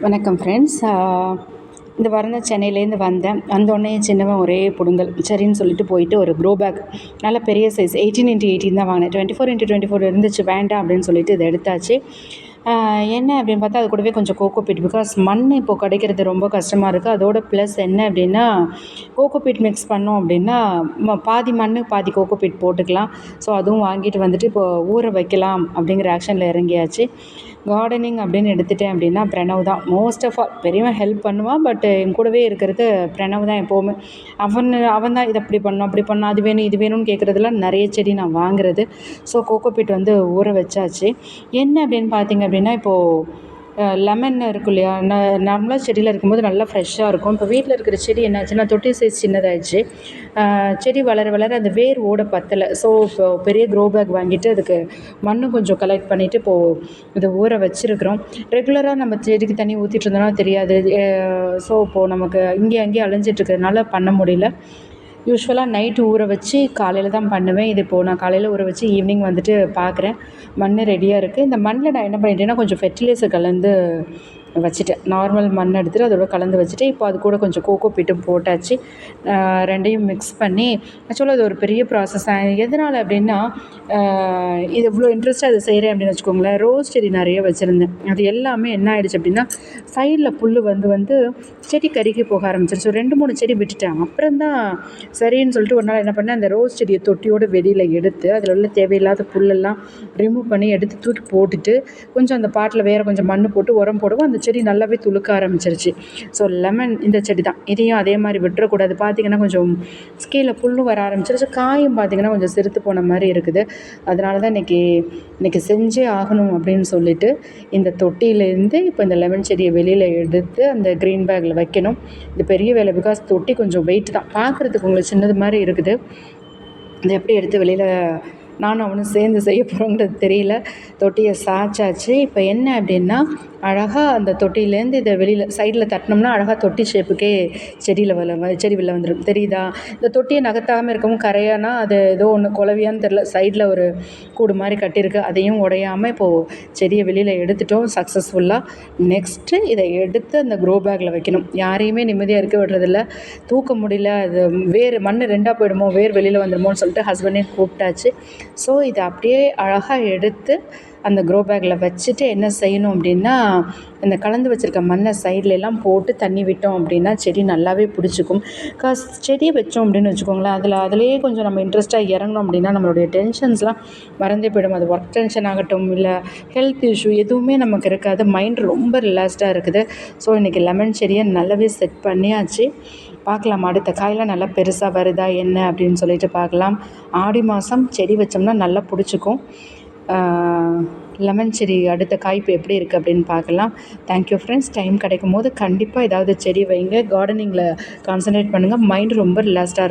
வணக்கம் ஃப்ரெண்ட்ஸ் இந்த வாரம் சென்னையிலேருந்து வந்தேன். வந்தோடனே சின்னவன் ஒரே புடுங்கல். சரின்னு சொல்லிட்டு போயிட்டு ஒரு க்ரோ பேக் நல்ல பெரிய சைஸ் எயிட்டீன் இன்ட்டு எயிட்டீன் தான் வாங்கினேன். Twenty four into twenty four இருந்துச்சு. வேண்டாம் அப்படின்னு சொல்லிட்டு இதை எடுத்தாச்சு. என்ன அப்படின்னு பார்த்தா அது கூடவே கொஞ்சம் கோகோ பீட் பிகாஸ் மண் இப்போ கிடைக்கிறது ரொம்ப கஷ்டமாக இருக்குது அதோட ப்ளஸ் என்ன அப்படின்னா கோகோ பீட் மிக்ஸ் பண்ணோம் அப்படின்னா ம- பாதி மண் பாதி கோகோ பீட் போட்டுக்கலாம். ஸோ அதுவும் வாங்கிட்டு வந்துட்டு இப்போ ஊற வைக்கலாம் அப்படிங்கிற ஆக்ஷனில் இறங்கியாச்சு. கார்டனிங் அப்படின்னு எடுத்துட்டேன் அப்படின்னா பிரணவ் தான். மோஸ்ட் ஆஃப் ஆல் பெரியவன் ஹெல்ப் பண்ணுவான் பட் என் கூடவே இருக்கிறது பிரணவ் தான் எப்போவுமே. அவன் அவன் தான் இதை அப்படி பண்ணும் அப்படி பண்ணும் அது வேணும் இது வேணும்னு கேட்குறதுலாம் நிறைய செடி நான் வாங்குறது. ஸோ கோகோ பீட் வந்து ஊற வச்சாச்சு. என்ன அப்படின்னு பார்த்தீங்க அப்படின்னா இப்போது லெமன் இருக்கும் இல்லையா? ந நார்மலாக செடியில் இருக்கும்போது நல்லா ஃப்ரெஷ்ஷாக இருக்கும். இப்போ வீட்டில் இருக்கிற செடி என்னாச்சுன்னா தொட்டி சைஸ் சின்னதாகிடுச்சு செடி வளர வளர அந்த வேர் ஓட பத்தலை. ஸோ இப்போ பெரிய க்ரோ பேக் வாங்கிட்டு அதுக்கு மண்ணும் கொஞ்சம் கலெக்ட் பண்ணிவிட்டு இப்போது இதை ஊற வச்சுருக்குறோம். ரெகுலராக நம்ம செடிக்கு தண்ணி ஊற்றிட்டு இருந்தோம்னா தெரியாது. ஸோ இப்போது நமக்கு இங்கே அங்கேயே அலைஞ்சிட்டு பண்ண முடியல. யூஸ்வலாக நைட்டு ஊற வச்சு காலையில் தான் பண்ணுவேன். இது இப்போது நான் காலையில் ஊற வச்சு ஈவினிங் வந்துட்டு பார்க்குறேன் மண் ரெடியாக இருக்குது இந்த மண்ணில் நான் என்ன பண்ணிட்டேன்னா கொஞ்சம் ஃபெர்டிலைசர் கலந்து வச்சுட்டேன். நார்மல் மண் எடுத்துகிட்டு அதோட கலந்து வச்சுட்டு இப்போ அது கூட கொஞ்சம் கோகோ பீட்டும் போட்டாச்சு. ரெண்டையும் மிக்ஸ் பண்ணி ஆக்சுவலாக அது ஒரு பெரிய ப்ராசஸ் எதனால் அப்படின்னா இது இவ்வளோ இன்ட்ரெஸ்ட்டாக அதை செய்கிறேன் அப்படின்னு வச்சுக்கோங்களேன். ரோஸ் செடி நிறைய வச்சுருந்தேன். அது எல்லாமே என்ன ஆயிடுச்சு அப்படின்னா சைடில் புல் வந்து வந்து செடி கருகி போக ஆரம்பிச்சிருச்சு. ரெண்டு மூணு செடி விட்டுட்டேன். அப்புறம் தான் சரின்னு சொல்லிட்டு ஒரு நாள் என்ன பண்ணேன் அந்த ரோஸ் செடியை தொட்டியோட வெளியில் எடுத்து அதில் உள்ள தேவையில்லாத புல்லெல்லாம் ரிமூவ் பண்ணி எடுத்து தூக்கி போட்டுட்டு கொஞ்சம் அந்த பாட்டில் வேறு கொஞ்சம் மண் போட்டு உரம் போடுவோம் அந்த செடி நல்லாவே துளுக்க ஆரம்பிச்சிருச்சு. ஸோ லெமன் இந்த செடி தான் இதையும் அதே மாதிரி விட்டுறக்கூடாது. பார்த்தீங்கன்னா கொஞ்சம் ஸ்கீல புல்லும் வர ஆரம்பிச்சிருச்சு காயும் பார்த்தீங்கன்னா கொஞ்சம் சிரித்து போன மாதிரி இருக்குது. அதனால தான் இன்றைக்கி இன்றைக்கி செஞ்சே ஆகணும் அப்படின்னு சொல்லிட்டு இந்த தொட்டியிலேருந்து இப்போ இந்த லெமன் செடியை வெளியில் எடுத்து அந்த க்ரீன் பேக்கில் வைக்கணும். இது பெரிய வேலை பிகாஸ் தொட்டி கொஞ்சம் வெயிட் தான். பார்க்குறதுக்கு உங்களுக்கு சின்னது மாதிரி இருக்குது. இதை எப்படி எடுத்து வெளியில் நானும் அவனும் சேர்ந்து செய்ய போகிறோங்கிறது தெரியல. தொட்டியை சாய்ச்சாச்சு இப்போ என்ன அப்படின்னா அழகாக அந்த தொட்டியிலேருந்து இதை வெளியில் சைடில் தட்டினோம்னா அழகாக தொட்டி ஷேப்புக்கே செடியில் வள செடி வெளில வந்துடும் தெரியுதா? இந்த தொட்டியை நகர்த்தாமல் இருக்கவும் கரையானா அது ஏதோ ஒன்று குலவியான்னு தெரில சைடில் ஒரு கூடு மாதிரி கட்டியிருக்கு. அதையும் உடையாமல் இப்போது செடியை வெளியில் எடுத்துட்டோம். சக்ஸஸ்ஃபுல்லாக நெக்ஸ்ட்டு இதை எடுத்து அந்த க்ரோ பேக்கில் வைக்கணும். யாரையுமே நிம்மதியாக இருக்க விடுறதில்ல. தூக்க முடியல. அது வேர் மண் ரெண்டாக போயிடுமோ வேர் வெளியில் வந்துடுமோன்னு சொல்லிட்டு ஹஸ்பண்டையும் கூப்பிட்டாச்சு. ஸோ இதை அப்படியே அழகாக எடுத்து அந்த க்ரோ பேக்கில் வச்சுட்டு என்ன செய்யணும் அப்படின்னா இந்த கலந்து வச்சுருக்க மண்ணை சைட்லெலாம் போட்டு தண்ணி விட்டோம் அப்படின்னா செடி நல்லாவே பிடிச்சிக்கும். காஸ் செடி வச்சோம் அப்படின்னு வச்சுக்கோங்களேன் அதில் அதிலேயே கொஞ்சம் நம்ம இன்ட்ரெஸ்ட்டாக இறங்கணும் அப்படின்னா நம்மளுடைய டென்ஷன்ஸ்லாம் மறந்தே போயிடும். அது ஒர்க் டென்ஷன் ஆகட்டும் இல்லை ஹெல்த் இஷ்யூ எதுவுமே நமக்கு இருக்காது. மைண்ட் ரொம்ப ரிலாக்ஸ்டாக இருக்குது. ஸோ இன்றைக்கி லெமன் செடியை நல்லாவே செட் பண்ணியாச்சு. பார்க்கலாம். அடுத்த காயெலாம் நல்லா பெருசாக வருதா என்ன அப்படின்னு சொல்லிட்டு பார்க்கலாம். ஆடி மாதம் செடி வச்சோம்னா நல்லா பிடிச்சிக்கும். லெமன் செடி அடுத்த காய்ப்பு எப்படி இருக்குது அப்படின்னு பார்க்கலாம். தேங்க்யூ ஃப்ரெண்ட்ஸ் டைம் கிடைக்கும் போது கண்டிப்பாக ஏதாவது செடி வைங்க. கார்டனிங்கில் கான்சன்ட்ரேட் பண்ணுங்கள் மைண்ட் ரொம்ப ரிலாக்ஸ்டாக இருக்கும்.